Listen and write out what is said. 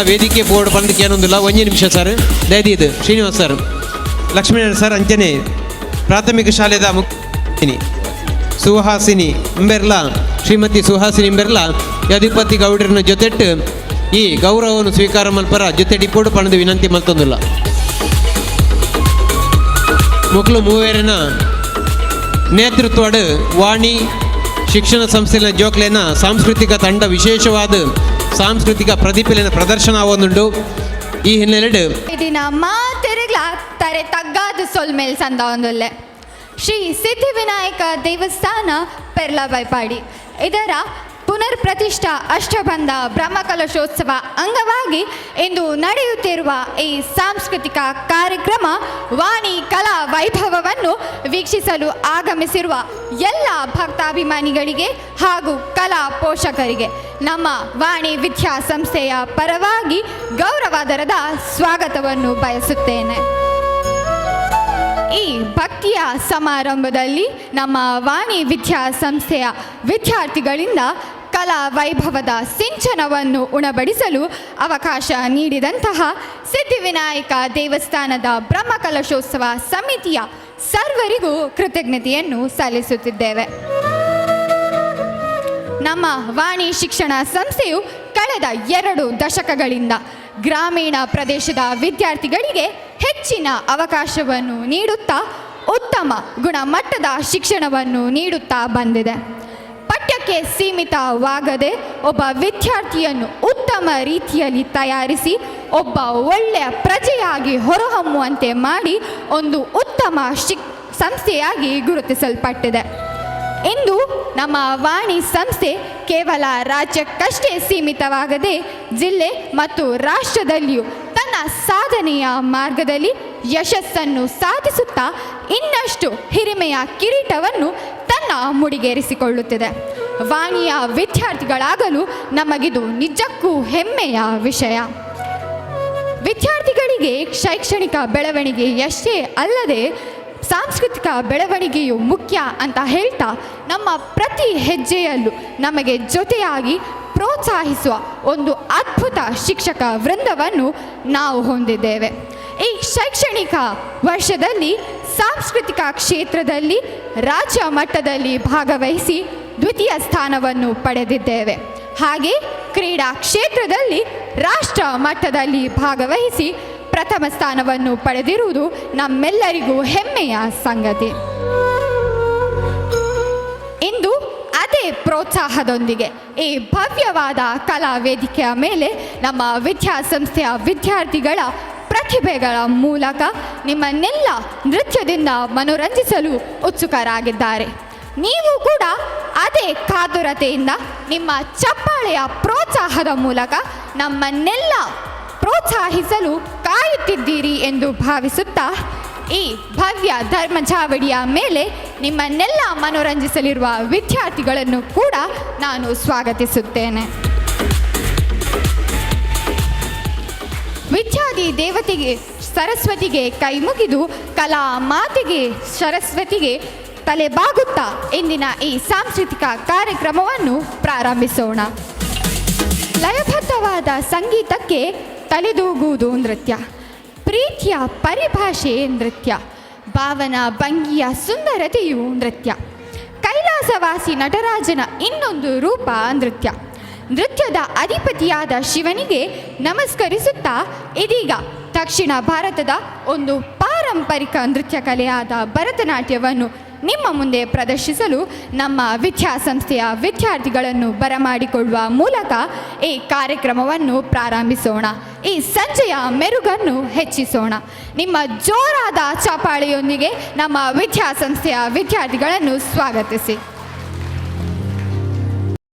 ವೇದಿಕೆ ಬೋರ್ಡ್ ಬಂದಕ್ಕೆ ಏನೊಂದಿಲ್ಲ ಒಂದೇ ನಿಮಿಷ ಸರ್. ದಯದಿದು ಶ್ರೀನಿವಾಸ್ ಸರ್. ಲಕ್ಷ್ಮೀನಾರಾಯಣ ಸರ್ ಅಂಚನೆ ಪ್ರಾಥಮಿಕ ಶಾಲೆದ ಮುಖ್ಯ ಸುಹಾಸಿನಿ ಇಂಬೆರ್ಲಾ ಶ್ರೀಮತಿ ಸುಹಾಸಿನಿ ಇಂಬೆರ್ಲಾ ಯದುಪತಿ ಗೌಡ್ರನ ಜೊತೆಟ್ಟು ಈ ಗೌರವವನ್ನು ಸ್ವೀಕಾರ ಮಲ್ಪರ ಜೊತೆ ಡಿಪೋಡು ಪಣದ ವಿನಂತಿ ಮಲ್ತೊಂದಿಲ್ಲ. ಮಕ್ಕಳು ಮೂವೇರಿನ ನೇತೃತ್ವಡ್ ವಾಣಿ ಶಿಕ್ಷಣ ಸಂಸ್ಥೆಯ ಜೋಕ್ಲೇನ ಸಾಂಸ್ಕೃತಿಕ ತಂಡ ವಿಶೇಷವಾದ ಸಾಂಸ್ಕೃತಿಕ ಪ್ರದೀಪಲಿನ ಪ್ರದರ್ಶನ ಆವೊಂದುಂಡು ಈ ಹಿನ್ನೆಲೆಡು ದಿನ ಮಾತೆರಗ್ಲಾಗ್ತಾರೆ ತಗ್ಗಾದ ಸೊಲ್ ಮೇಲೆ ಸಂದ ಒಂದೊಲ್ಲೆ ಶ್ರೀ ಸಿದ್ಧಿವಿನಾಯಕ ದೇವಸ್ಥಾನ ಪೆರ್ಲಾಬೈ ಪಾಡಿ ಇದರ ಪುನರ್ ಪ್ರತಿಷ್ಠಾ ಅಷ್ಟಬಂಧ ಬ್ರಹ್ಮಕಲಶೋತ್ಸವ ಅಂಗವಾಗಿ ಇಂದು ನಡೆಯುತ್ತಿರುವ ಈ ಸಾಂಸ್ಕೃತಿಕ ಕಾರ್ಯಕ್ರಮ ವಾಣಿ ಕಲಾ ವೈಭವವನ್ನು ವೀಕ್ಷಿಸಲು ಆಗಮಿಸಿರುವ ಎಲ್ಲ ಭಕ್ತಾಭಿಮಾನಿಗಳಿಗೆ ಹಾಗೂ ಕಲಾ ಪೋಷಕರಿಗೆ ನಮ್ಮ ವಾಣಿ ವಿದ್ಯಾಸಂಸ್ಥೆಯ ಪರವಾಗಿ ಗೌರವಾದರದ ಸ್ವಾಗತವನ್ನು ಬಯಸುತ್ತೇನೆ. ಈ ಭಕ್ತಿಯ ಸಮಾರಂಭದಲ್ಲಿ ನಮ್ಮ ವಾಣಿ ವಿದ್ಯಾಸಂಸ್ಥೆಯ ವಿದ್ಯಾರ್ಥಿಗಳಿಂದ ಕಲಾ ವೈಭವದ ಸಿಂಚನವನ್ನು ಉಣಬಡಿಸಲು ಅವಕಾಶ ನೀಡಿದಂತಹ ಸಿದ್ಧಿವಿನಾಯಕ ದೇವಸ್ಥಾನದ ಬ್ರಹ್ಮಕಲಶೋತ್ಸವ ಸಮಿತಿಯ ಸರ್ವರಿಗೂ ಕೃತಜ್ಞತೆಯನ್ನು ಸಲ್ಲಿಸುತ್ತಿದ್ದೇವೆ. ನಮ್ಮ ವಾಣಿ ಶಿಕ್ಷಣ ಸಂಸ್ಥೆಯು ಕಳೆದ ಎರಡು ದಶಕಗಳಿಂದ ಗ್ರಾಮೀಣ ಪ್ರದೇಶದ ವಿದ್ಯಾರ್ಥಿಗಳಿಗೆ ಹೆಚ್ಚಿನ ಅವಕಾಶವನ್ನು ನೀಡುತ್ತಾ ಉತ್ತಮ ಗುಣಮಟ್ಟದ ಶಿಕ್ಷಣವನ್ನು ನೀಡುತ್ತಾ ಬಂದಿದೆ. ಪಠ್ಯಕ್ಕೆ ಸೀಮಿತವಾಗದೆ ಒಬ್ಬ ವಿದ್ಯಾರ್ಥಿಯನ್ನು ಉತ್ತಮ ರೀತಿಯಲ್ಲಿ ತಯಾರಿಸಿ ಒಬ್ಬ ಒಳ್ಳೆಯ ಪ್ರಜೆಯಾಗಿ ಹೊರಹೊಮ್ಮುವಂತೆ ಮಾಡಿ ಒಂದು ಉತ್ತಮ ಶಿಕ್, ಸಂಸ್ಥೆಯಾಗಿ ಗುರುತಿಸಲ್ಪಟ್ಟಿದೆ. ಇಂದು ನಮ್ಮ ವಾಣಿ ಸಂಸ್ಥೆ ಕೇವಲ ರಾಜ್ಯಕ್ಕಷ್ಟೇ ಸೀಮಿತವಾಗದೆ ಜಿಲ್ಲೆ ಮತ್ತು ರಾಷ್ಟ್ರದಲ್ಲಿಯೂ ತನ್ನ ಸಾಧನೆಯ ಮಾರ್ಗದಲ್ಲಿ ಯಶಸ್ಸನ್ನು ಸಾಧಿಸುತ್ತಾ ಇನ್ನಷ್ಟು ಹಿರಿಮೆಯ ಕಿರೀಟವನ್ನು ತನ್ನ ಮುಡಿಗೇರಿಸಿಕೊಳ್ಳುತ್ತಿದೆ. ವಾಣಿಯ ವಿದ್ಯಾರ್ಥಿಗಳಾಗಲು ನಮಗಿದು ನಿಜಕ್ಕೂ ಹೆಮ್ಮೆಯ ವಿಷಯ. ವಿದ್ಯಾರ್ಥಿಗಳಿಗೆ ಶೈಕ್ಷಣಿಕ ಬೆಳವಣಿಗೆ ಎಷ್ಟೇ ಅಲ್ಲದೆ ಸಾಂಸ್ಕೃತಿಕ ಬೆಳವಣಿಗೆಯು ಮುಖ್ಯ ಅಂತ ಹೇಳ್ತಾ ನಮ್ಮ ಪ್ರತಿ ಹೆಜ್ಜೆಯಲ್ಲೂ ನಮಗೆ ಜೊತೆಯಾಗಿ ಪ್ರೋತ್ಸಾಹಿಸುವ ಒಂದು ಅದ್ಭುತ ಶಿಕ್ಷಕ ವೃಂದವನ್ನು ನಾವು ಹೊಂದಿದ್ದೇವೆ. ಈ ಶೈಕ್ಷಣಿಕ ವರ್ಷದಲ್ಲಿ ಸಾಂಸ್ಕೃತಿಕ ಕ್ಷೇತ್ರದಲ್ಲಿ ರಾಜ್ಯ ಮಟ್ಟದಲ್ಲಿ ಭಾಗವಹಿಸಿ ದ್ವಿತೀಯ ಸ್ಥಾನವನ್ನು ಪಡೆದಿದ್ದೇವೆ. ಹಾಗೆ ಕ್ರೀಡಾ ಕ್ಷೇತ್ರದಲ್ಲಿ ರಾಷ್ಟ್ರ ಮಟ್ಟದಲ್ಲಿ ಭಾಗವಹಿಸಿ ಪ್ರಥಮ ಸ್ಥಾನವನ್ನು ಪಡೆದಿರುವುದು ನಮ್ಮೆಲ್ಲರಿಗೂ ಹೆಮ್ಮೆಯ ಸಂಗತಿ. ಇಂದು ಅದೇ ಪ್ರೋತ್ಸಾಹದೊಂದಿಗೆ ಈ ಭವ್ಯವಾದ ಕಲಾ ವೇದಿಕೆಯ ಮೇಲೆ ನಮ್ಮ ವಿದ್ಯಾಸಂಸ್ಥೆಯ ವಿದ್ಯಾರ್ಥಿಗಳ ಪ್ರತಿಭೆಗಳ ಮೂಲಕ ನಿಮ್ಮನ್ನೆಲ್ಲ ನೃತ್ಯದಿಂದ ಮನೋರಂಜಿಸಲು ಉತ್ಸುಕರಾಗಿದ್ದಾರೆ. ನೀವು ಕೂಡ ಅದೇ ಕಾತುರತೆಯಿಂದ ನಿಮ್ಮ ಚಪ್ಪಾಳೆಯ ಪ್ರೋತ್ಸಾಹದ ಮೂಲಕ ನಮ್ಮನ್ನೆಲ್ಲ ಪ್ರೋತ್ಸಾಹಿಸಲು ಕಾಯುತ್ತಿದ್ದೀರಿ ಎಂದು ಭಾವಿಸುತ್ತಾ ಈ ಭವ್ಯ ಧರ್ಮಚಾವಡಿಯ ಮೇಲೆ ನಿಮ್ಮನ್ನೆಲ್ಲ ಮನೋರಂಜಿಸಲಿರುವ ವಿದ್ಯಾರ್ಥಿಗಳನ್ನು ಕೂಡ ನಾನು ಸ್ವಾಗತಿಸುತ್ತೇನೆ. ವಿದ್ಯಾದಿ ದೇವತೆಗೆ ಸರಸ್ವತಿಗೆ ಕೈ ಮುಗಿದು ಕಲಾ ಮಾತೆಗೆ ಸರಸ್ವತಿಗೆ ತಲೆ ಬಾಗುತ್ತಾ ಇಂದಿನ ಈ ಸಾಂಸ್ಕೃತಿಕ ಕಾರ್ಯಕ್ರಮವನ್ನು ಪ್ರಾರಂಭಿಸೋಣ. ಲಯಬದ್ಧವಾದ ಸಂಗೀತಕ್ಕೆ ತಲೆದೂಗುವುದು ನೃತ್ಯ, ಪ್ರೀತಿಯ ಪರಿಭಾಷೆ ನೃತ್ಯ ಭಾವನ, ಭಂಗಿಯ ಸುಂದರತೆಯು ನೃತ್ಯ. ಕೈಲಾಸವಾಸಿ ನಟರಾಜನ ಇನ್ನೊಂದು ರೂಪ ನೃತ್ಯ. ನೃತ್ಯದ ಅಧಿಪತಿಯಾದ ಶಿವನಿಗೆ ನಮಸ್ಕರಿಸುತ್ತಾ ಇದೀಗ ದಕ್ಷಿಣ ಭಾರತದ ಒಂದು ಪಾರಂಪರಿಕ ನೃತ್ಯ ಕಲೆಯಾದ ಭರತನಾಟ್ಯವನ್ನು ನಿಮ್ಮ ಮುಂದೆ ಪ್ರದರ್ಶಿಸಲು ನಮ್ಮ ವಿದ್ಯಾಸಂಸ್ಥೆಯ ವಿದ್ಯಾರ್ಥಿಗಳನ್ನು ಬರಮಾಡಿಕೊಳ್ಳುವ ಮೂಲಕ ಈ ಕಾರ್ಯಕ್ರಮವನ್ನು ಪ್ರಾರಂಭಿಸೋಣ. ಈ ಸಂಜೆಯ ಮೆರುಗನ್ನು ಹೆಚ್ಚಿಸೋಣ. ನಿಮ್ಮ ಜೋರಾದ ಚಪಾಳಿಯೊಂದಿಗೆ ನಮ್ಮ ವಿದ್ಯಾಸಂಸ್ಥೆಯ ವಿದ್ಯಾರ್ಥಿಗಳನ್ನು ಸ್ವಾಗತಿಸಿ.